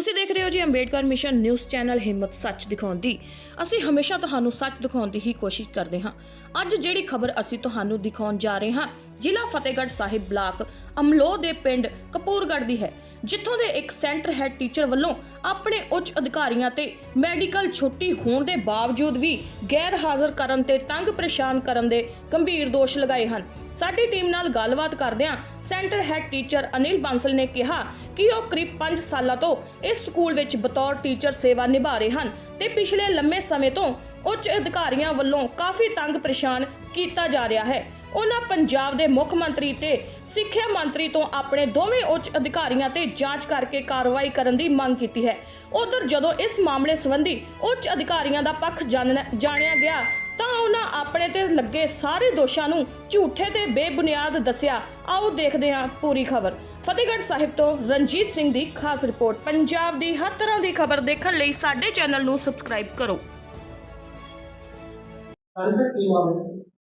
ਤੁਸੀਂ ਦੇਖ ਰਹੇ ਹੋ ਜੀ ਅੰਬੇਡਕਰ ਮਿਸ਼ਨ ਨਿਊਜ਼ ਚੈਨਲ ਹਿੰਮਤ ਸੱਚ ਦਿਖਾਉਣ ਦੀ। ਅਸੀਂ ਹਮੇਸ਼ਾ ਤੁਹਾਨੂੰ ਸੱਚ ਦਿਖਾਉਣ ਦੀ ਹੀ ਕੋਸ਼ਿਸ਼ ਕਰਦੇ ਹਾਂ। ਅੱਜ ਜਿਹੜੀ ਖਬਰ ਅਸੀਂ ਤੁਹਾਨੂੰ ਦਿਖਾਉਣ ਜਾ ਰਹੇ ਹਾਂ ਜ਼ਿਲ੍ਹਾ ਫਤਿਹਗੜ੍ਹ ਸਾਹਿਬ ਬਲਾਕ ਅਮਲੋਹ ਦੇ ਪਿੰਡ ਕਪੂਰਗੜ੍ਹ ਦੀ ਹੈ, ਜਿੱਥੋਂ ਦੇ ਇੱਕ ਸੈਂਟਰ ਹੈਡ ਟੀਚਰ ਵੱਲੋਂ ਆਪਣੇ ਉੱਚ ਅਧਿਕਾਰੀਆਂ ਤੇ ਮੈਡੀਕਲ ਛੁੱਟੀ ਹੋਣ ਦੇ ਬਾਵਜੂਦ ਵੀ ਗੈਰ ਹਾਜ਼ਰ ਕਰਨ ਤੇ ਤੰਗ ਪਰੇਸ਼ਾਨ ਕਰਨ ਦੇ ਗੰਭੀਰ ਦੋਸ਼ ਲਗਾਏ ਹਨ। ਸਾਡੀ ਟੀਮ ਨਾਲ ਗੱਲਬਾਤ ਕਰਦਿਆਂ centre head teacher Anil Bansal ਨੇ ਕਿਹਾ ਕਿ ਉਹ ਕਰੀਬ 5 ਸਾਲਾਂ ਤੋਂ ਇਸ ਸਕੂਲ ਵਿੱਚ ਬਤੌਰ ਟੀਚਰ ਸੇਵਾ ਨਿਭਾ ਰਹੇ ਹਨ ਤੇ ਪਿਛਲੇ ਲੰਮੇ ਸਮੇਂ ਤੋਂ ਉੱਚ ਅਧਿਕਾਰੀਆਂ ਵੱਲੋਂ ਕਾਫੀ ਤੰਗ ਪਰੇਸ਼ਾਨ ਕੀਤਾ ਜਾ ਰਿਹਾ ਹੈ। ਉਹਨਾਂ ਪੰਜਾਬ ਦੇ ਮੁੱਖ ਮੰਤਰੀ ਤੇ ਸਿੱਖਿਆ ਮੰਤਰੀ ਤੋਂ ਆਪਣੇ ਦੋਵੇਂ ਉੱਚ ਅਧਿਕਾਰੀਆਂ ਤੇ ਜਾਂਚ ਕਰਕੇ ਕਾਰਵਾਈ ਕਰਨ ਦੀ ਮੰਗ ਕੀਤੀ ਹੈ। ਉਧਰ ਜਦੋਂ ਇਸ ਮਾਮਲੇ ਸੰਬੰਧੀ ਉੱਚ ਅਧਿਕਾਰੀਆਂ ਦਾ ਪੱਖ ਜਾਣਿਆ ਗਿਆ, ਤਾਂ ਉਹਨਾਂ ਆਪਣੇ ਤੇ ਲੱਗੇ ਸਾਰੇ ਦੋਸ਼ਾਂ ਨੂੰ ਝੂਠੇ ਤੇ ਬੇਬੁਨਿਆਦ ਦੱਸਿਆ। ਆਓ ਦੇਖਦੇ ਹਾਂ ਪੂਰੀ ਖਬਰ। ਫਤਿਹਗੜ੍ਹ ਸਾਹਿਬ ਤੋਂ ਰਣਜੀਤ ਸਿੰਘ ਦੀ ਖਾਸ ਰਿਪੋਰਟ। ਪੰਜਾਬ ਦੀ ਹਰ ਤਰ੍ਹਾਂ ਦੀ ਖਬਰ ਦੇਖਣ ਲਈ ਸਾਡੇ ਚੈਨਲ ਨੂੰ ਸਬਸਕ੍ਰਾਈਬ ਕਰੋ।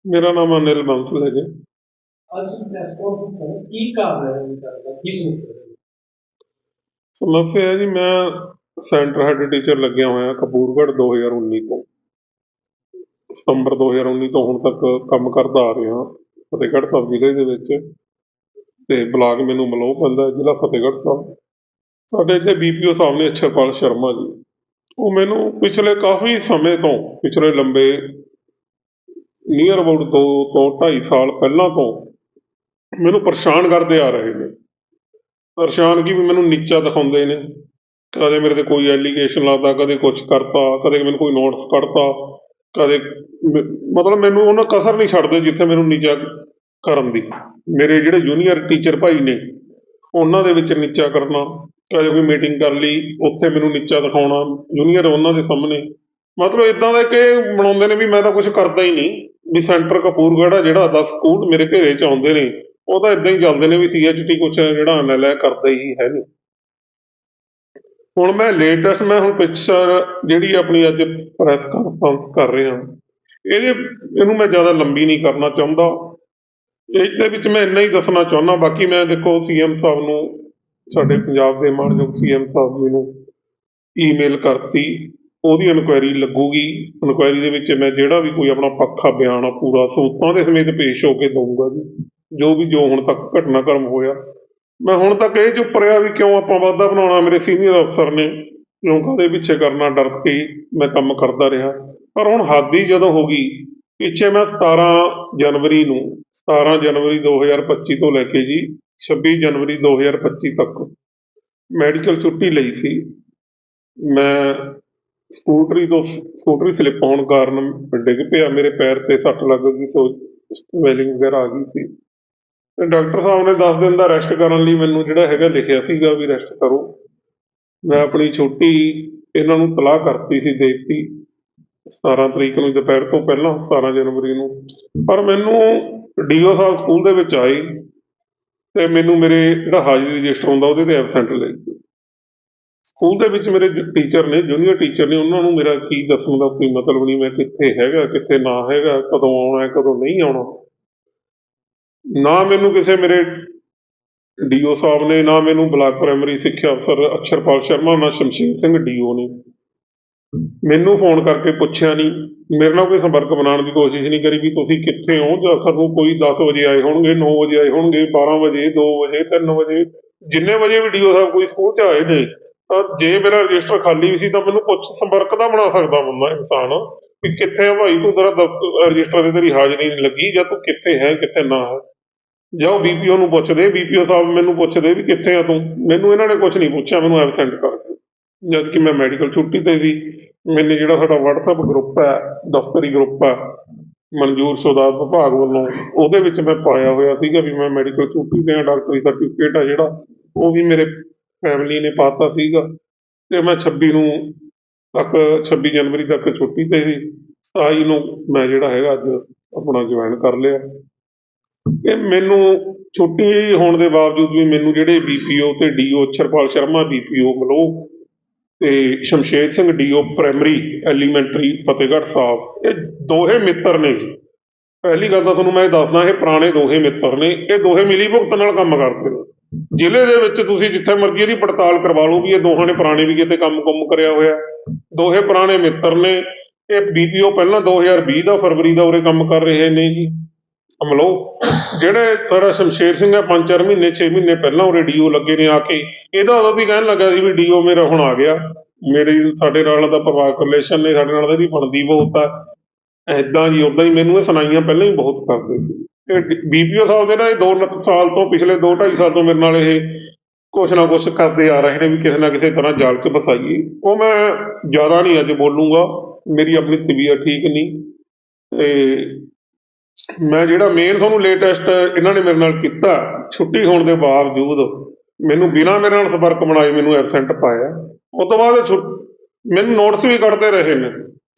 ਮੇਰਾ ਨਾਮ ਅਨਿਲ ਬੰਸਲ ਹੈ ਜੀ। ਅੱਜ ਪ੍ਰੈਸ ਕਾਨਫਰੰਸ ਕੀ ਕਾਰਨ ਹੈ ਕੀ ਸਮੱਸਿਆ ਹੈ? ਸਮੱਸਿਆ ਹੈ ਜੀ ਮੈਂ ਸੈਂਟਰ ਹੈਡ ਟੀਚਰ ਲੱਗਿਆ ਹੋਇਆ ਕਪੂਰਗੜ੍ਹ 2019 ਤੋਂ। ਸਤੰਬਰ 2019 ਤੋਂ ਹੁਣ ਤੱਕ ਕੰਮ ਕਰਦਾ ਆ ਰਿਹਾ ਫਤਿਹਗੜ੍ਹ ਸਾਹਿਬ ਜ਼ਿਲ੍ਹੇ ਦੇ ਵਿੱਚ। ਤੇ ਬਲਾਕ ਮੈਨੂੰ ਮਲੋਹ ਪੈਂਦਾ ਜ਼ਿਲ੍ਹਾ ਫਤਿਹਗੜ੍ਹ ਸਾਹਿਬ। ਸਾਡੇ ਇੱਥੇ ਬੀਪੀਓ ਸਾਹਿਬ ਨੇ ਅਛਰਪਾਲ ਸ਼ਰਮਾ ਜੀ ਉਹ ਮੈਨੂੰ ਪਿਛਲੇ ਕਾਫੀ ਸਮੇਂ ਤੋਂ ਪਿਛਲੇ ਲੰਬੇ ਨੀਅਰ ਅਬਾਊਟ 2 ਤੋਂ 2.5 ਸਾਲ ਪਹਿਲਾਂ ਤੋਂ ਮੈਨੂੰ ਪਰੇਸ਼ਾਨ ਕਰਦੇ ਆ ਰਹੇ ਨੇ। ਪਰੇਸ਼ਾਨ ਕੀ ਵੀ ਮੈਨੂੰ ਨੀਚਾ ਦਿਖਾਉਂਦੇ ਨੇ। ਕਦੇ ਮੇਰੇ ਤੇ ਕੋਈ ਐਲੀਗੇਸ਼ਨ ਲਾਦਾ ਕਦੇ ਕੁਝ ਕਰਤਾ, ਕਦੇ ਮੈਨੂੰ ਕੋਈ ਨੋਟਿਸ ਕੱਢਤਾ, ਕਦੇ ਮ- ਮਤਲਬ ਮੈਨੂੰ ਉਹਨਾਂ ਕਸਰ ਨਹੀਂ ਛੱਡਦੇ ਜਿੱਥੇ ਮੈਨੂੰ ਨੀਚਾ ਕਰਨ ਦੀ। ਮੇਰੇ ਜਿਹੜੇ ਜੂਨੀਅਰ ਟੀਚਰ ਭਾਈ ਨੇ, ਉਹਨਾਂ ਦੇ ਵਿੱਚ ਨੀਚਾ ਕਰਨਾ, ਕਦੇ ਕੋਈ ਮੀਟਿੰਗ ਕਰ ਲਈ, ਉੱਥੇ ਮੈਨੂੰ ਨੀਚਾ ਦਿਖਾਉਣਾ ਜੂਨੀਅਰ ਉਹਨਾਂ ਦੇ ਸਾਹਮਣੇ। ਮਤਲਬ ਇਦਾਂ ਦਾ ਕਿ ਬਣਾਉਂਦੇ ਨੇ ਵੀ ਮੈਂ ਤਾਂ ਕੁਝ ਕਰਦਾ ਹੀ ਨਹੀਂ। ਵੀ ਸੈਂਟਰ ਕਪੂਰਗੜ੍ਹ ਜਿਹੜਾ 10 ਸਕੂਲ ਮੇਰੇ ਘੇਰੇ ਚ ਆਉਂਦੇ ਨੇ, ਉਹ ਤਾਂ ਇਦਾਂ ਹੀ ਚੱਲਦੇ ਨੇ ਵੀ ਸੀਐਚਟੀ ਕੁਝ ਜਿਹੜਾ ਐਨਐਲਏ ਕਰਦਾ ਹੀ ਹੈ ਨਹੀਂ ਹੁਣ ਮੈਂ ਲੇਟੈਸਟ ਮੈਂ ਹੁਣ ਪਿਕਚਰ ਜਿਹੜੀ ਆਪਣੀ ਅੱਜ ਪ੍ਰੈਸ ਕਾਨਫਰੰਸ ਕਰ ਰਿਹਾ। ਇਹਦੇ, ਇਹਨੂੰ ਮੈਂ ਜ਼ਿਆਦਾ ਲੰਬੀ ਨਹੀਂ ਕਰਨਾ ਚਾਹੁੰਦਾ। ਇਹਦੇ ਵਿੱਚ ਮੈਂ ਇੰਨਾ ਹੀ ਦੱਸਣਾ ਚਾਹੁੰਦਾ, ਬਾਕੀ ਮੈਂ ਦੇਖੋ ਸੀਐਮ ਸਾਹਿਬ ਨੂੰ, ਸਾਡੇ ਪੰਜਾਬ ਦੇ ਮਾਨਯੋਗ ਸੀਐਮ ਸਾਹਿਬ ਜੀ ਨੂੰ ਈਮੇਲ ਕਰਤੀ। ਉਹਦੀ ਇਨਕੁਆਇਰੀ ਲੱਗੂਗੀ। ਇਨਕੁਆਇਰੀ ਦੇ ਵਿੱਚ ਮੈਂ ਜਿਹੜਾ ਵੀ ਕੋਈ ਆਪਣਾ ਪੱਖਾ ਬਿਆਨ ਆ, ਪੂਰਾ ਸਬੂਤਾਂ ਦੇ ਸਮੇਤ ਪੇਸ਼ ਹੋ ਕੇ ਦਊਂਗਾ ਜੀ। ਜੋ ਵੀ, ਜੋ ਹੁਣ ਤੱਕ ਘਟਨਾਕ੍ਰਮ ਹੋਇਆ। ਮੈਂ ਹੁਣ ਤੱਕ ਇਹ ਚੁੱਪ ਰਿਹਾ ਵੀ ਕਿਉਂ ਆਪਾਂ ਵਾਧਾ ਬਣਾਉਣਾ ਮੇਰੇ ਸੀਨੀਅਰ ਅਫਸਰ ਨੇ। ਲੋਕਾਂ ਦੇ ਪਿੱਛੇ ਕਰਨਾ, ਡਰ ਕੇ ਮੈਂ ਕੰਮ ਕਰਦਾ ਰਿਹਾ। ਪਰ ਹੁਣ ਹੱਦ ਹੀ ਜਦੋਂ ਹੋ ਗਈ, ਪਿੱਛੇ ਮੈਂ 17 ਜਨਵਰੀ ਨੂੰ 17 ਜਨਵਰੀ 2025 ਤੋਂ ਲੈ ਕੇ ਜੀ 26 ਜਨਵਰੀ 2025 ਤੱਕ ਮੈਡੀਕਲ ਛੁੱਟੀ ਲਈ ਸੀ। ਮੈਂ ਸਕੂਟਰੀ ਤੋਂ ਸਕੂਟਰੀ ਸਲਿੱਪ ਹੋਣ ਕਾਰਨ ਡਿੱਗ ਪਿਆ, ਮੇਰੇ ਪੈਰ ਤੇ ਸੱਟ ਲੱਗ ਗਈ, ਸੋ ਸਵੈਲਿੰਗ ਵਗੈਰਾ ਆ ਗਈ ਸੀ। ਤੇ ਡਾਕਟਰ ਸਾਹਿਬ ਨੇ 10 ਦਿਨ ਦਾ ਰੈਸਟ ਕਰਨ ਲਈ ਮੈਨੂੰ ਜਿਹੜਾ ਹੈਗਾ ਲਿਖਿਆ ਸੀਗਾ ਵੀ ਰੈਸਟ ਕਰੋ। ਮੈਂ ਆਪਣੀ ਛੁੱਟੀ ਇਹਨਾਂ ਨੂੰ ਤਲਾਹ ਕਰਤੀ ਸੀ ਦੇਤੀ। 17 ਤਰੀਕ ਨੂੰ ਦੁਪਹਿਰ ਤੋਂ ਪਹਿਲਾਂ 17 ਜਨਵਰੀ ਨੂੰ। ਪਰ ਮੈਨੂੰ ਡੀਓ ਸਾਹਿਬ ਸਕੂਲ ਦੇ ਵਿੱਚ ਆਈ ਤੇ ਮੈਨੂੰ ਮੇਰੇ ਜਿਹੜਾ ਹਾਜ਼ਰੀ ਰਜਿਸਟਰ ਹੁੰਦਾ ਉਹਦੇ ਤੇ ਐਬਸੈਂਟ ਲੈ ਗਏ। ਸਕੂਲ ਦੇ ਵਿੱਚ ਮੇਰੇ ਟੀਚਰ ਨੇ ਜੂਨੀਅਰ ਟੀਚਰ ਨੇ, ਉਹਨਾਂ ਨੂੰ ਮੇਰਾ ਕੀ ਦੱਸਣ ਦਾ ਕੋਈ ਮਤਲਬ ਨਹੀਂ, ਮੈਂ ਕਿੱਥੇ ਹੈਗਾ, ਕਿੱਥੇ ਨਾ ਹੈਗਾ, ਕਦੋਂ ਆਉਣਾ ਕਦੋਂ ਨਹੀਂ ਆਉਣਾ। ਨਾ ਮੈਨੂੰ ਕਿਸੇ ਮੇਰੇ ਡੀਓ ਸਾਹਿਬ ਨੇ, ਨਾ ਮੈਨੂੰ ਬਲਾਕ ਪ੍ਰਾਇਮਰੀ ਸਿੱਖਿਆ ਅਫਸਰ ਅਕਸ਼ਰਪਾਲ ਸ਼ਰਮਾ, ਨਾ ਸ਼ਮਸ਼ੀਰ ਸਿੰਘ ਡੀਓ ਨੇ। ਮੈਨੂੰ ਫੋਨ ਕਰਕੇ ਪੁੱਛਿਆ ਨਹੀਂ। ਮੇਰੇ ਨਾਲ ਕੋਈ ਸੰਪਰਕ ਬਣਾਉਣ ਦੀ ਕੋਸ਼ਿਸ਼ ਨਹੀਂ ਕਰੀ ਵੀ ਤੁਸੀਂ ਕਿੱਥੇ ਹੋ, ਜਾਂ ਆਖਰ ਨੂੰ ਕੋਈ 10 ਵਜੇ ਆਏ ਹੋਣਗੇ 9 ਵਜੇ ਆਏ ਹੋਣਗੇ 12 ਵਜੇ 2 ਵਜੇ 3 ਵਜੇ। ਜਿੰਨੇ ਵਜੇ ਵੀ ਡੀਓ ਸਾਹਿਬ ਕੋਈ ਸਕੂਲ 'ਚ ਆਏ ਨੇ ਤਾਂ ਜੇ ਮੇਰਾ ਰਜਿਸਟਰ ਖਾਲੀ ਵੀ ਸੀ ਤਾਂ ਮੈਨੂੰ ਪੁੱਛ ਸੰਪਰਕ ਦਾ ਬਣਾ ਸਕਦਾ ਬੰਦਾ ਇਨਸਾਨ, ਵੀ ਕਿੱਥੇ ਆ ਭਾਈ, ਤੂੰ ਤੇਰਾ ਰਜਿਸਟਰ ਤੇ ਤੇਰੀ ਹਾਜ਼ਰੀ ਨਹੀਂ ਲੱਗੀ ਜਾਂ ਤੂੰ ਕਿੱਥੇ ਹੈ, ਕਿੱਥੇ ਨਾ ਹੈ। ਜਾਂ ਬੀਪੀਓ ਨੂੰ ਪੁੱਛਦੇ, ਬੀਪੀਓ ਸਾਹਿਬ ਮੈਨੂੰ ਪੁੱਛਦੇ ਵੀ ਕਿੱਥੇ ਆ ਤੂੰ? ਮੈਨੂੰ ਇਹਨਾਂ ਨੇ ਕੁਝ ਨਹੀਂ ਪੁੱਛਿਆ, ਮੈਨੂੰ ਐਬਸੈਂਟ ਕਰ ਜਦ ਕਿ ਮੈਂ ਮੈਡੀਕਲ ਛੁੱਟੀ ਤੇ ਸੀ, ਮੈਨੇ ਜਿਹੜਾ ਸਾਡਾ WhatsApp ਗਰੁੱਪ ਹੈ, ਦਫ਼ਤਰੀ ਗਰੁੱਪ ਹੈ, ਮਨਜ਼ੂਰ ਸ਼ੁਦਾ ਵਿਭਾਗ ਵੱਲੋਂ, ਉਹਦੇ ਵਿੱਚ ਮੈਂ ਪਾਇਆ ਹੋਇਆ ਸੀਗਾ ਵੀ ਮੈਂ ਮੈਡੀਕਲ ਛੁੱਟੀ ਤੇ ਹਾਂ, ਡਾਕਟਰੀ ਸਰਟੀਫਿਕੇਟ ਆ ਜਿਹੜਾ, ਉਹ ਵੀ ਮੇਰੇ ਫੈਮਿਲੀ ਨੇ ਪਾਤਾ ਸੀਗਾ ਤੇ ਮੈਂ 26 ਨੂੰ ਤੱਕ 26 ਜਨਵਰੀ ਤੱਕ ਛੁੱਟੀ ਤੇ ਸੀ। 27 ਨੂੰ ਮੈਂ ਜਿਹੜਾ ਹੈਗਾ ਅੱਜ ਆਪਣਾ ਜੁਆਇਨ ਕਰ ਲਿਆ। ਇਹ ਮੈਨੂੰ ਛੁੱਟੀ ਹੋਣ ਦੇ ਬਾਵਜੂਦ ਵੀ ਮੈਨੂੰ ਜਿਹੜੇ ਬੀਪੀਓ ਤੇ ਡੀਓ ਅਛਰਪਾਲ ਸ਼ਰਮਾ ਬੀਪੀਓ ਮਲੋ ਤੇ Shamsher Singh DO primary elementary Fatehgarh Sahib, ਇਹ ਦੋਹੇ ਮਿੱਤਰ ਨੇ ਜੀ। ਪਹਿਲੀ ਗੱਲ ਤਾਂ ਤੁਹਾਨੂੰ ਮੈਂ ਇਹ ਦੱਸਦਾ, ਇਹ ਪੁਰਾਣੇ ਦੋਹੇ ਮਿੱਤਰ ਨੇ। ਇਹ ਦੋਹੇ ਮਿਲੀ ਭੁਗਤ ਨਾਲ ਕੰਮ ਕਰਦੇ ਨੇ। ਜ਼ਿਲ੍ਹੇ ਦੇ ਵਿੱਚ ਤੁਸੀਂ ਜਿੱਥੇ ਮਰਜ਼ੀ ਇਹਦੀ ਪੜਤਾਲ ਕਰਵਾ ਲਓ ਵੀ ਇਹ ਦੋਹਾਂ ਨੇ ਪੁਰਾਣੇ ਵੀ ਕਿਤੇ ਕੰਮ ਕੁੰਮ ਕਰਿਆ ਹੋਇਆ। ਦੋਹੇ ਪੁਰਾਣੇ ਮਿੱਤਰ ਨੇ। ਇਹ ਬੀਪੀਓ ਪਹਿਲਾਂ 2020 ਦਾ, ਫਰਵਰੀ ਦਾ ਉਰੇ ਕੰਮ ਕਰ ਰਹੇ ਨੇ ਜੀ। ਅਮਲੋ ਜਿਹੜੇ ਸਾਡਾ ਸ਼ਮਸ਼ੇਰ ਸਿੰਘ ਹੈ ਪੰਜ ਚਾਰ ਮਹੀਨੇ 6 ਮਹੀਨੇ ਪਹਿਲਾਂ ਉਰੇ ਡੀਓ ਲੱਗੇ ਨੇ ਆ ਕੇ। ਇਹਦਾ ਉਦੋਂ ਵੀ ਕਹਿਣ ਲੱਗਾ ਸੀ ਵੀ ਡੀਓ ਮੇਰਾ ਹੁਣ ਆ ਗਿਆ। ਮੇਰੇ ਸਾਡੇ ਨਾਲ ਦਾ ਪ੍ਰਭਾਵ ਰਿਲੇਸ਼ਨ ਨੇ, ਸਾਡੇ ਨਾਲ ਤਾਂ ਇਹਦੀ ਬਣਦੀ ਬਹੁਤ ਆ। ਐਦਾਂ ਜੀ ਉਦਾਂ ਹੀ ਮੈਨੂੰ ਇਹ ਸੁਣਾਈਆਂ ਪਹਿਲਾਂ ਹੀ ਬਹੁਤ ਕਰਦੇ ਸੀ। ਬੀਪੀਓ ਸਾਹਿਬ ਦੇ ਨਾ ਇਹ 2 ਸਾਲ ਤੋਂ ਪਿਛਲੇ 2 2.5 ਸਾਲ ਤੋਂ ਮੇਰੇ ਨਾਲ ਇਹ ਕੁਛ ਨਾ ਕੁਛ ਕਰਦੇ ਆ ਰਹੇ ਨੇ ਵੀ ਕਿਸੇ ਨਾ ਕਿਸੇ ਤਰ੍ਹਾਂ ਜਾਲ 'ਚ ਫਸਾਈਏ। ਉਹ ਮੈਂ ਜ਼ਿਆਦਾ ਨਹੀਂ ਅੱਜ ਬੋਲੂੰਗਾ। ਮੇਰੀ ਆਪਣੀ ਤਬੀਅਤ ਠੀਕ ਨਹੀਂ। ਤੇ ਮੈਂ ਜਿਹੜਾ ਮੇਨ ਤੁਹਾਨੂੰ ਲੇਟੈਸਟ ਇਹਨਾਂ ਨੇ ਮੇਰੇ ਨਾਲ ਕੀਤਾ, ਛੁੱਟੀ ਹੋਣ ਦੇ ਬਾਵਜੂਦ ਮੈਨੂੰ ਬਿਨਾਂ ਮੇਰੇ ਨਾਲ ਸੰਪਰਕ ਬਣਾਏ ਮੈਨੂੰ ਐਬਸੈਂਟ ਪਾਇਆ। ਉਸ ਤੋਂ ਬਾਅਦ ਛੁ- ਮੈਨੂੰ ਨੋਟਿਸ ਵੀ ਕੱਢਦੇ ਰਹੇ ਨੇ।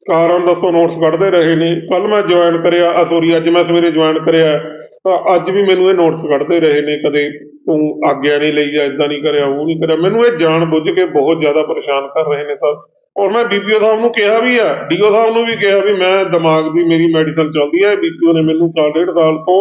ਕਾਰਨ ਦੱਸੋ ਨੋਟਸ ਕੱਢਦੇ ਰਹੇ ਨੇ। ਕੱਲ ਮੈਂ ਜੁਆਇਨ ਕਰਿਆ ਸੋਰੀ ਅੱਜ ਮੈਂ ਸਵੇਰੇ ਜੁਆਇਨ ਕਰਿਆ। ਤਾਂ ਅੱਜ ਵੀ ਮੈਨੂੰ ਇਹ ਨੋਟਸ ਕੱਢਦੇ ਰਹੇ ਨੇ, ਕਦੇ ਤੂੰ ਆਗਿਆ ਨਹੀਂ ਲਈ ਜਾਂ ਇਦਾਂ ਨਹੀਂ ਕਰਿਆ, ਉਹ ਨਹੀਂ ਕਰਿਆ। ਮੈਨੂੰ ਇਹ ਜਾਣ ਬੁੱਝ ਕੇ ਬਹੁਤ ਜ਼ਿਆਦਾ ਪਰੇਸ਼ਾਨ ਕਰ ਰਹੇ ਨੇ ਸਰ ਔਰ ਮੈਂ ਬੀਪੀਓ ਸਾਹਿਬ ਨੂੰ ਕਿਹਾ ਵੀ ਆ, ਡੀਓ ਸਾਹਿਬ ਨੂੰ ਵੀ ਕਿਹਾ ਵੀ ਮੈਂ ਦਿਮਾਗ ਦੀ ਮੇਰੀ ਮੈਡੀਸਨ ਚੱਲਦੀ ਹੈ ਬੀਪੀਓ ਨੇ ਮੈਨੂੰ ਸਾਲ ਡੇਢ ਸਾਲ ਤੋਂ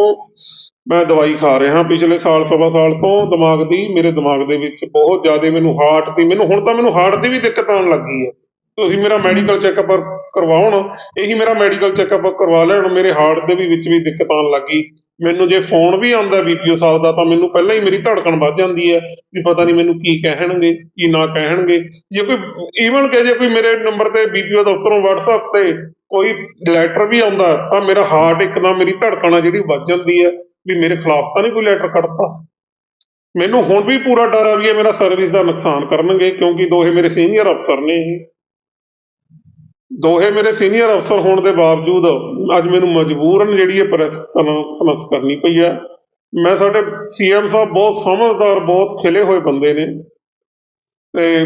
ਮੈਂ ਦਵਾਈ ਖਾ ਰਿਹਾ ਪਿਛਲੇ ਸਾਲ, ਸਵਾ ਸਾਲ ਤੋਂ ਦਿਮਾਗ ਦੀ, ਮੇਰੇ ਦਿਮਾਗ ਦੇ ਵਿੱਚ ਬਹੁਤ ਜ਼ਿਆਦਾ ਮੈਨੂੰ ਹਾਰਟ ਦੀ, ਮੈਨੂੰ ਹੁਣ ਤਾਂ ਮੈਨੂੰ ਹਾਰਟ ਦੀ ਵੀ ਦਿੱਕਤ ਆਉਣ ਲੱਗੀ ਹੈ ਤੁਸੀਂ ਮੇਰਾ ਮੈਡੀਕਲ ਚੈੱਕਅਪ ਕਰਵਾਉਣ, ਇਹੀ ਮੇਰਾ ਮੈਡੀਕਲ ਚੈੱਕਅਪ ਕਰਵਾ ਲੈਣ, ਮੇਰੇ ਹਾਰਟ ਦੇ ਵੀ ਵਿੱਚ ਵੀ ਦਿੱਕਤ ਆਉਣ ਲੱਗੀ ਮੈਨੂੰ ਜੇ ਫੋਨ ਵੀ ਆਉਂਦਾ ਬੀਪੀਓ ਸਾਹਿਬ ਦਾ, ਤਾਂ ਮੈਨੂੰ ਪਹਿਲਾਂ ਹੀ ਮੇਰੀ ਧੜਕਣ ਵੱਧ ਜਾਂਦੀ ਹੈ ਵੀ ਪਤਾ ਨਹੀਂ ਮੈਨੂੰ ਕੀ ਕਹਿਣਗੇ, ਕੀ ਨਾ ਕਹਿਣਗੇ। ਜੇ ਕੋਈ ਈਵਨ ਕਿ ਜੇ ਕੋਈ ਮੇਰੇ ਨੰਬਰ ਤੇ ਬੀਪੀਓ ਦਫ਼ਤਰੋਂ WhatsApp ਤੇ ਕੋਈ ਲੈਟਰ ਵੀ ਆਉਂਦਾ, ਤਾਂ ਮੇਰਾ ਹਾਰਟ ਇੱਕਦਮ ਮੇਰੀ ਧੜਕਣ ਆ ਜਿਹੜੀ ਵੱਧ ਜਾਂਦੀ ਹੈ, ਵੀ ਮੇਰੇ ਖਿਲਾਫ ਤਾਂ ਨਹੀਂ ਕੋਈ ਲੈਟਰ ਕੱਢਤਾ। ਮੈਨੂੰ ਹੁਣ ਵੀ ਪੂਰਾ ਡਰ ਆ ਵੀ ਇਹ ਮੇਰਾ ਸਰਵਿਸ ਦਾ ਨੁਕਸਾਨ ਕਰਨਗੇ, ਕਿਉਂਕਿ ਦੋਹੇ ਮੇਰੇ ਸੀਨੀਅਰ ਅਫਸਰ ਨੇ ਇਹ। ਦੋਹੇ ਮੇਰੇ ਸੀਨੀਅਰ ਅਫਸਰ ਹੋਣ ਦੇ ਬਾਵਜੂਦ ਅੱਜ ਮੈਨੂੰ ਮਜਬੂਰਨ ਜਿਹੜੀ ਇਹ ਪ੍ਰੈਸ ਕਾਨਫਰੰਸ ਕਰਨੀ ਪਈ ਹੈ। ਮੈਂ ਸਾਡੇ ਸੀਐਮ ਸਾਹਿਬ ਬਹੁਤ ਸਮਝਦਾਰ ਬਹੁਤ ਖਿਲੇ ਹੋਏ ਬੰਦੇ ਨੇ। ਤੇ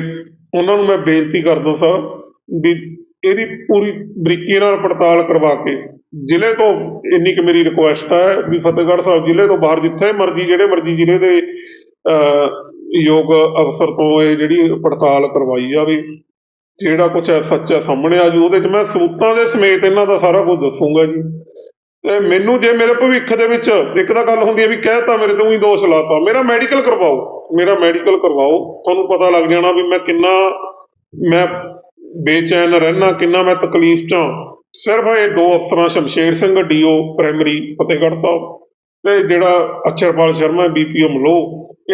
ਉਹਨਾਂ ਨੂੰ ਮੈਂ ਬੇਨਤੀ ਕਰਦਾ ਸਰ ਵੀ ਇਹਦੀ ਪੂਰੀ ਬਰੀਕੀ ਨਾਲ ਪੜਤਾਲ ਕਰਵਾ ਕੇ ਜ਼ਿਲ੍ਹੇ ਤੋਂ ਇੰਨੀ ਕੁ ਮੇਰੀ ਰਿਕੁਐਸਟ ਹੈ ਵੀ ਫਤਿਹਗੜ੍ਹ ਸਾਹਿਬ ਜ਼ਿਲ੍ਹੇ ਤੋਂ ਬਾਹਰ ਜਿੱਥੇ ਮਰਜ਼ੀ ਜਿਹੜੇ ਮਰਜ਼ੀ ਜ਼ਿਲ੍ਹੇ ਦੇ ਅਹ, ਯੋਗ ਅਫਸਰ ਤੋਂ ਇਹ ਜਿਹੜੀ ਪੜਤਾਲ ਕਰਵਾਈ ਜਾਵੇ। ਜਿਹੜਾ ਕੁਝ ਹੈ ਸੱਚ ਹੈ ਸਾਹਮਣੇ ਆ ਜੂ, ਉਹਦੇ 'ਚ ਮੈਂ ਸਬੂਤਾਂ ਦੇ ਸਮੇਤ ਇਹਨਾਂ ਦਾ ਸਾਰਾ ਕੁਝ ਦੱਸੂਗਾ ਜੀ। ਤੇ ਮੈਨੂੰ ਜੇ ਮੇਰੇ ਭਵਿੱਖ ਦੇ ਵਿੱਚ ਇੱਕ ਤਾਂ ਗੱਲ ਹੁੰਦੀ ਹੈ ਵੀ ਕਹਿਤਾ ਮੇਰੇ ਤੋਂ ਹੀ ਦੋਸ਼ ਲਾਤਾ, ਮੇਰਾ ਮੈਡੀਕਲ ਕਰਵਾਓ, ਮੇਰਾ ਮੈਡੀਕਲ ਕਰਵਾਓ, ਤੁਹਾਨੂੰ ਪਤਾ ਲੱਗ ਜਾਣਾ ਵੀ ਮੈਂ ਕਿੰਨਾ, ਮੈਂ ਬੇਚੈਨ ਰਹਿਣਾ ਕਿੰਨਾ ਮੈਂ ਤਕਲੀਫ 'ਚ ਸਿਰਫ ਇਹ ਦੋ ਅਫਸਰਾਂ, ਸ਼ਮਸ਼ੇਰ ਸਿੰਘ ਡੀਓ ਪ੍ਰਾਇਮਰੀ ਫਤਿਹਗੜ੍ਹ ਸਾਹਿਬ, ਤੇ ਜਿਹੜਾ ਅਚਰਪਾਲ ਸ਼ਰਮਾ ਬੀਪੀਓ ਮਲੋ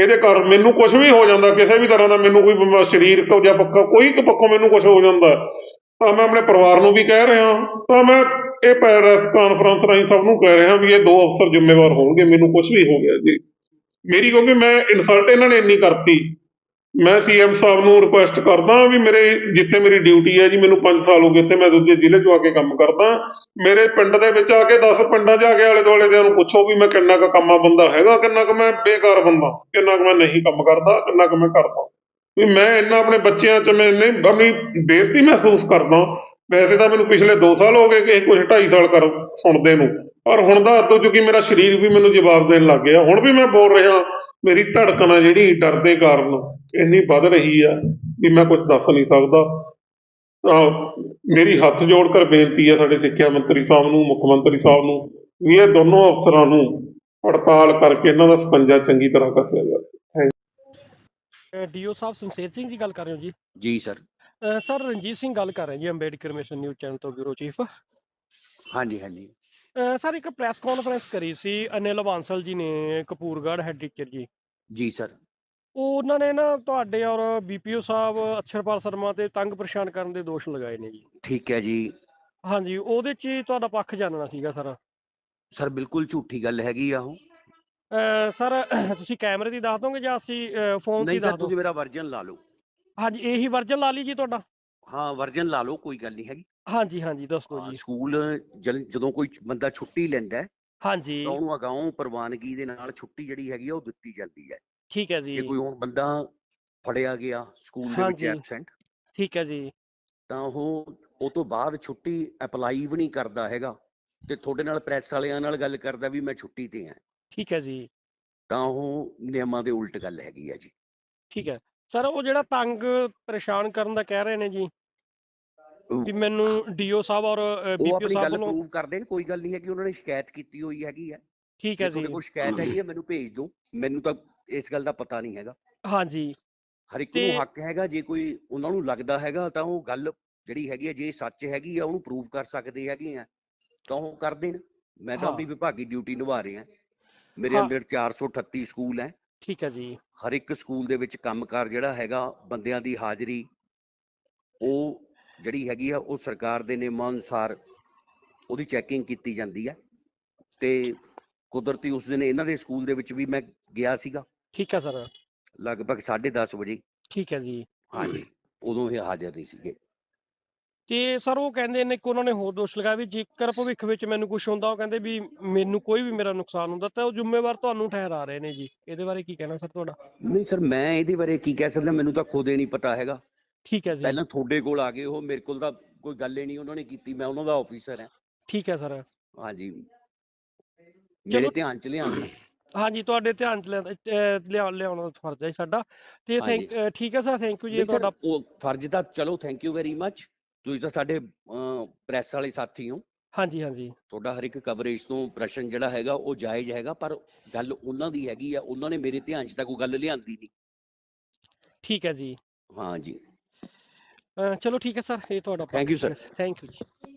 ਇਹਦੇ ਕਾਰਨ ਮੈਨੂੰ ਕੁਝ ਵੀ ਹੋ ਜਾਂਦਾ, ਕਿਸੇ ਵੀ ਤਰ੍ਹਾਂ ਦਾ ਮੈਨੂੰ ਕੋਈ ਬਿਮਾ- ਸਰੀਰਕ ਜਾਂ ਪੱਕਾ ਕੋਈ ਇੱਕ ਪੱਖੋਂ ਮੈਨੂੰ ਕੁਝ ਹੋ ਜਾਂਦਾ, ਤਾਂ ਮੈਂ ਆਪਣੇ ਪਰਿਵਾਰ ਨੂੰ ਵੀ ਕਹਿ ਰਿਹਾ, ਤਾਂ ਮੈਂ ਇਹ ਪ੍ਰੈਸ ਕਾਨਫਰੰਸ ਰਾਹੀਂ ਸਭ ਨੂੰ ਕਹਿ ਰਿਹਾ ਵੀ ਇਹ ਦੋ ਅਫਸਰ ਜ਼ਿੰਮੇਵਾਰ ਹੋਣਗੇ, ਮੈਨੂੰ ਕੁਝ ਵੀ ਹੋ ਗਿਆ ਜੀ। ਮੇਰੀ ਕਿਉਂਕਿ ਮੈਂ ਇਨਸਲਟ ਇਹਨਾਂ ਨੇ ਇੰਨੀ ਕਰਤੀ ਮੈਂ ਸੀਐਮ ਸਾਹਿਬ ਨੂੰ ਰਿਕੁਐਸਟ ਕਰਦਾ ਵੀ ਮੇਰੇ ਜਿੱਥੇ ਮੇਰੀ ਡਿਊਟੀ ਹੈ ਜੀ, ਮੈਨੂੰ 5 ਸਾਲ ਹੋ ਗਏ ਇੱਥੇ, ਮੈਂ ਦੂਜੇ ਜ਼ਿਲ੍ਹੇ 'ਚ ਆ ਕੇ ਕੰਮ ਕਰਦਾ। ਮੇਰੇ ਪਿੰਡ ਦੇ ਵਿੱਚ ਆ ਕੇ 10 ਪਿੰਡਾਂ 'ਚ ਆ ਕੇ ਆਲੇ ਦੁਆਲੇ ਦੇ ਨੂੰ ਪੁੱਛੋ ਵੀ ਮੈਂ ਕਿੰਨਾ ਕੁ ਕੰਮਾ ਬੰਦਾ ਹੈਗਾ, ਕਿੰਨਾ ਕੁ ਮੈਂ ਬੇਕਾਰ ਬੰਦਾ, ਕਿੰਨਾ ਕੁ ਮੈਂ ਨਹੀਂ ਕੰਮ ਕਰਦਾ, ਕਿੰਨਾ ਕੁ ਮੈਂ ਕਰਦਾ। ਵੀ ਮੈਂ ਇੰਨਾ ਆਪਣੇ ਬੱਚਿਆਂ 'ਚ ਮੈਂ ਇੰਨੇ ਆਪਣੀ ਬੇਇੱਜ਼ਤੀ ਮਹਿਸੂਸ ਕਰਦਾ। ਵੈਸੇ ਤਾਂ ਮੈਨੂੰ ਪਿਛਲੇ 2 ਸਾਲ ਹੋ ਗਏ ਕਿ ਕੁਝ 2.5 ਸਾਲ ਕਰ ਸੁਣਦੇ ਨੂੰ। ਪਰ ਹੁਣ ਦਾ ਅੱਤੋਂ ਚੁੱਕੀ ਮੇਰਾ ਸਰੀਰ ਵੀ ਮੈਨੂੰ ਜਵਾਬ ਦੇਣ ਲੱਗ ਗਿਆ। ਹੁਣ ਵੀ ਮੈਂ ਬੋਲ ਰਿਹਾ। ਮੇਰੀ ਧੜਕਣ ਆ ਜਿਹੜੀ ਡਰ ਦੇ ਕਾਰਨ ਇੰਨੀ ਵੱਧ ਰਹੀ ਆ ਵੀ ਮੈਂ ਕੁਝ ਦੱਸ ਨਹੀਂ ਸਕਦਾ। ਤਾਂ ਮੇਰੀ ਹੱਥ ਜੋੜ ਕਰ ਬੇਨਤੀ ਹੈ ਸਾਡੇ ਸਿੱਖਿਆ ਮੰਤਰੀ ਸਾਹਿਬ ਨੂੰ ਮੁੱਖ ਮੰਤਰੀ ਸਾਹਿਬ ਨੂੰ ਵੀ ਇਹ ਦੋਨੋਂ ਅਫਸਰਾਂ ਨੂੰ ਪੜਤਾਲ ਕਰਕੇ ਇਹਨਾਂ ਦਾ ਸਕੰਜਾ ਚੰਗੀ ਤਰ੍ਹਾਂ ਕੱਸਿਆ ਜਾਵੇ। ਡੀਓ ਸਾਹਿਬ ਸ਼ਮਸ਼ੇਰ ਸਿੰਘ ਦੀ ਗੱਲ ਕਰ ਰਹੇ ਹੋ ਜੀ? ਜੀ ਸਰ। ਸਰ ਰਣਜੀਤ ਸਿੰਘ ਗੱਲ ਕਰ ਰਹੇ ਜੀ ਅੰਬੇਡਕਰ ਮਿਸ਼ਨ ਨਿਊਜ਼ ਚੈਨਲ ਤੋਂ ਬਿਊਰੋ ਚੀਫ। ਹਾਂਜੀ ਹਾਂਜੀ। ਸਰ ਇੱਕ ਪ੍ਰੈਸ ਕਾਨਫਰੰਸ ਕਰੀ ਸੀ ਅਨਿਲ ਬਾਂਸਲ ਜੀ ਨੇ ਕਪੂਰਗੜ੍ਹ ਹੈਡ ਟੀਚਰ ਜੀ। ਜੀ ਸਰ। ਉਹ ਉਹਨਾਂ ਨੇ ਨਾ ਤੁਹਾਡੇ ਔਰ ਬੀਪੀਓ ਸਾਹਿਬ ਅਛਰਪਾਲ ਸ਼ਰਮਾ ਤੇ ਤੰਗ ਪਰੇਸ਼ਾਨ ਕਰਨ ਦੇ ਦੋਸ਼ ਲਗਾਏ ਨੇ ਜੀ। ਠੀਕ ਹੈ ਜੀ। ਹਾਂਜੀ ਉਹਦੇ 'ਚ ਹੀ ਤੁਹਾਡਾ ਪੱਖ ਜਾਣਨਾ ਸੀਗਾ ਸਰ। ਸਰ ਬਿਲਕੁਲ ਝੂਠੀ ਗੱਲ ਹੈਗੀ ਆ ਉਹ। ਸਰ ਤੁਸੀਂ ਕੈਮਰੇ ਦੀ ਦੱਸ ਦੋਗੇ ਜਾਂ ਅਸੀਂ ਫੋਨ ਦੀ ਨਹੀਂ ਸਰ ਦੋ ਤੁਸੀਂ ਮੇਰਾ ਵਰਜਨ ਲਾ ਲਓ। ਹਾਂਜੀ ਇਹੀ ਵਰਜਨ ਲਾ ਲਈ ਜੀ ਤੁਹਾਡਾ। ਹਾਂ ਵਰਜਨ ਲਾ ਲਓ ਕੋਈ ਗੱਲ ਨਹੀਂ ਹੈਗੀ। ਹਾਂਜੀ ਹਾਂਜੀ ਦੱਸੋ ਹਾਂ, ਜੀ। ਸਕੂਲ ਜਦ- ਜਦੋਂ ਕੋਈ ਬੰਦਾ ਛੁੱਟੀ ਲੈਂਦਾ ਹੈ, ਹਾਂਜੀ। ਤਾਂ ਉਹਨੂੰ ਅਗਾਊਂ ਪ੍ਰਵਾਨਗੀ ਦੇ ਨਾਲ ਛੁੱਟੀ ਜਿਹੜੀ ਹੈਗੀ ਆ ਉਹ ਦਿੱਤੀ ਜਾਂਦੀ ਹੈ। ਠੀਕ ਹੈ ਜੀ ਜੇ। ਕੋਈ ਹੁਣ ਬੰਦਾ ਫੜਿਆ ਗਿਆ ਸਕੂਲ ਦੇ ਵਿੱਚ ਹਾਂਜੀ। ਐਬਸੈਂਟ ਠੀਕ ਹੈ ਜੀ। ਤਾਂ ਉਹ ਉਹ ਤੋਂ ਬਾਅਦ ਛੁੱਟੀ ਅਪਲਾਈ ਵੀ ਨਹੀਂ ਕਰਦਾ ਹੈਗਾ ਤੇ ਤੁਹਾਡੇ ਨਾਲ ਪ੍ਰੈਸ ਵਾਲਿਆਂ ਨਾਲ ਗੱਲ ਕਰਦਾ ਵੀ ਮੈਂ ਛੁੱਟੀ ਤੇ ਹਾਂ। ਠੀਕ ਹੈ ਜੀ। ਤਾਂ ਉਹ ਨਿਯਮਾਂ ਦੇ ਉਲਟ ਗੱਲ ਹੈਗੀ ਆ ਜੀ। ਠੀਕ ਹੈ। ਸਰ ਉਹ ਜਿਹੜਾ ਤੰਗ ਪਰੇਸ਼ਾਨ ਕਰਨ ਦਾ ਕਹਿ ਰਹੇ ਨੇ ਜੀ ਵੀ ਮੈਨੂੰ ਡੀਓ ਸਾਹਿਬ ਔਰ ਬੀਪੀਓ ਸਾਹਿਬ ਵੱਲੋਂ ਪ੍ਰੂਵ ਕਰਦੇ ਨੇ ਕੋਈ ਗੱਲ ਨਹੀਂ ਹੈ ਕਿ ਉਹਨਾਂ ਨੇ ਸ਼ਿਕਾਇਤ ਕੀਤੀ ਹੋਈ ਹੈਗੀ ਹੈ ਠੀਕ ਜੇ ਹੈ ਤੁਹਾਡੇ ਜੀ ਕੋਲ ਸ਼ਿਕਾਇਤ ਹੈਗੀ ਹੈ ਮੈਨੂੰ ਭੇਜ ਦਿਓ। ਮੈਨੂੰ ਤਾਂ ਇਸ ਗੱਲ ਦਾ ਪਤਾ ਨਹੀਂ ਹੈਗਾ। ਹਾਂਜੀ। ਹਰ ਇੱਕ ਨੂੰ ਹੱਕ ਹੈਗਾ ਜੇ ਕੋਈ ਉਹਨਾਂ ਨੂੰ ਲੱਗਦਾ ਹੈਗਾ ਤਾਂ ਉਹ ਗੱਲ ਜਿਹੜੀ ਹੈਗੀ ਹੈ ਜੇ ਸੱਚ ਹੈਗੀ ਆ ਉਹਨੂੰ ਪ੍ਰੂਵ ਕਰ ਸਕਦੇ ਹੈਗੇ ਆ। ਤਾਂ ਉਹ ਕਰ ਦੇਣ। ਮੈਂ ਤਾਂ। ਆਪਣੀ ਵਿਭਾਗੀ ਡਿਊਟੀ ਨਿਭਾ ਰਿਹਾ। ਮੇਰੇ। ਅੰਦਰ 438 ਸਕੂਲ ਹੈ। ਠੀਕ ਹੈ ਜੀ। ਹਰ ਇੱਕ ਸਕੂਲ ਦੇ ਵਿੱਚ ਕੰਮਕਾਰ ਜਿਹੜਾ ਹੈਗਾ ਬੰਦਿਆਂ ਦੀ ਹਾਜ਼ਰੀ ਉਹ ਜਿਹੜੀ ਹੈਗੀ ਆ ਉਹ ਸਰਕਾਰ ਦੇ ਨਿਯਮਾਂ ਅਨੁਸਾਰ ਉਹਦੀ ਚੈਕਿੰਗ ਕੀਤੀ ਜਾਂਦੀ ਹੈ ਤੇ ਕੁਦਰਤੀ ਉਸ ਦਿਨ ਇਹਨਾਂ ਦੇ ਸਕੂਲ ਦੇ ਵਿੱਚ ਵੀ ਮੈਂ ਗਿਆ ਸੀਗਾ। ਠੀਕ ਹੈ ਸਰ। ਲਗਭਗ 10:30 ਵਜੇ। ਠੀਕ ਹੈ ਜੀ। ਹਾਂਜੀ ਉਦੋਂ ਇਹ ਹਾਜ਼ਰ ਨਹੀਂ ਸੀਗੇ। ਤੇ ਸਰ ਉਹ ਕਹਿੰਦੇ ਨੇ ਕਿ ਉਹਨਾਂ ਨੇ ਹੋਰ ਦੋਸ਼ ਲਗਾਇਆ ਵੀ ਜੇਕਰ ਭਵਿੱਖ ਵਿੱਚ ਮੈਨੂੰ ਕੁਝ ਹੁੰਦਾ ਉਹ ਕਹਿੰਦੇ ਵੀ ਮੈਨੂੰ ਕੋਈ ਵੀ ਮੇਰਾ ਨੁਕਸਾਨ ਹੁੰਦਾ ਤਾਂ ਉਹ ਜ਼ਿੰਮੇਵਾਰ ਤੁਹਾਨੂੰ ਠਹਿਰਾ ਰਹੇ ਨੇ ਜੀ। ਇਹਦੇ ਬਾਰੇ ਕੀ ਕਹਿਣਾ ਸਰ ਤੁਹਾਡਾ? ਨਹੀਂ ਸਰ ਮੈਂ ਇਹਦੇ ਬਾਰੇ ਕੀ ਕਹਿ ਸਕਦਾ ਮੈਨੂੰ ਤਾਂ ਖੁਦ ਹੀ ਨਹੀਂ ਪਤਾ ਹੈਗਾ। ਠੀਕ ਹੈ ਜੀ। ਪਹਿਲਾਂ ਤੁਹਾਡੇ ਕੋਲ ਆ ਗਏ ਉਹ ਮੇਰੇ ਕੋਲ ਤਾਂ ਕੋਈ ਗੱਲ ਹੀ ਨਹੀਂ ਉਹਨਾਂ ਨੇ ਕੀਤੀ ਮੈਂ ਉਹਨਾਂ ਦਾ ਆਫੀਸਰ ਹਾਂ। ਠੀਕ ਹੈ ਸਰ। ਹਾਂਜੀ। ਮੇਰੇ। ਧਿਆਨ ਚ ਲਿਆਉਣਾ। ਹਾਂਜੀ ਤੁਹਾਡੇ ਧਿਆਨ ਚ ਲਿਆ- ਲਿਆਉਣਾ ਫਰਜ਼ ਹੈ ਸਾਡਾ। ਤੇ ਥੈਂਕ ਠੀਕ ਹੈ ਸਰ ਥੈਂਕ ਯੂ ਜੀ ਤੁਹਾਡਾ। ਫਰਜ਼ ਤਾਂ ਚਲੋ ਥੈਂਕ ਯੂ ਵੈਰੀ ਮੱਚ ਤੁਸੀਂ ਤਾਂ ਸਾਡੇ ਪ੍ਰੈਸ ਵਾਲੇ ਸਾਥੀ ਹੋ। ਹਾਂਜੀ ਹਾਂਜੀ। ਤੁਹਾਡਾ ਹਰ ਇੱਕ ਕਵਰੇਜ ਤੋਂ ਪ੍ਰਸ਼ਨ ਜਿਹੜਾ ਹੈਗਾ ਉਹ ਜਾਇਜ਼ ਹੈਗਾ ਪਰ ਗੱਲ ਉਹਨਾਂ ਦੀ ਹੈਗੀ ਆ ਉਹਨਾਂ ਨੇ ਮੇਰੇ ਧਿਆਨ 'ਚ ਤਾਂ ਕੋਈ ਗੱਲ ਲਿਆਂਦੀ ਨਹੀਂ। ਠੀਕ ਹੈ ਜੀ। ਹਾਂਜੀ। ਚਲੋ ਠੀਕ ਹੈ ਸਰ ਇਹ ਤੁਹਾਡਾ Thank you, sir. Thank you ji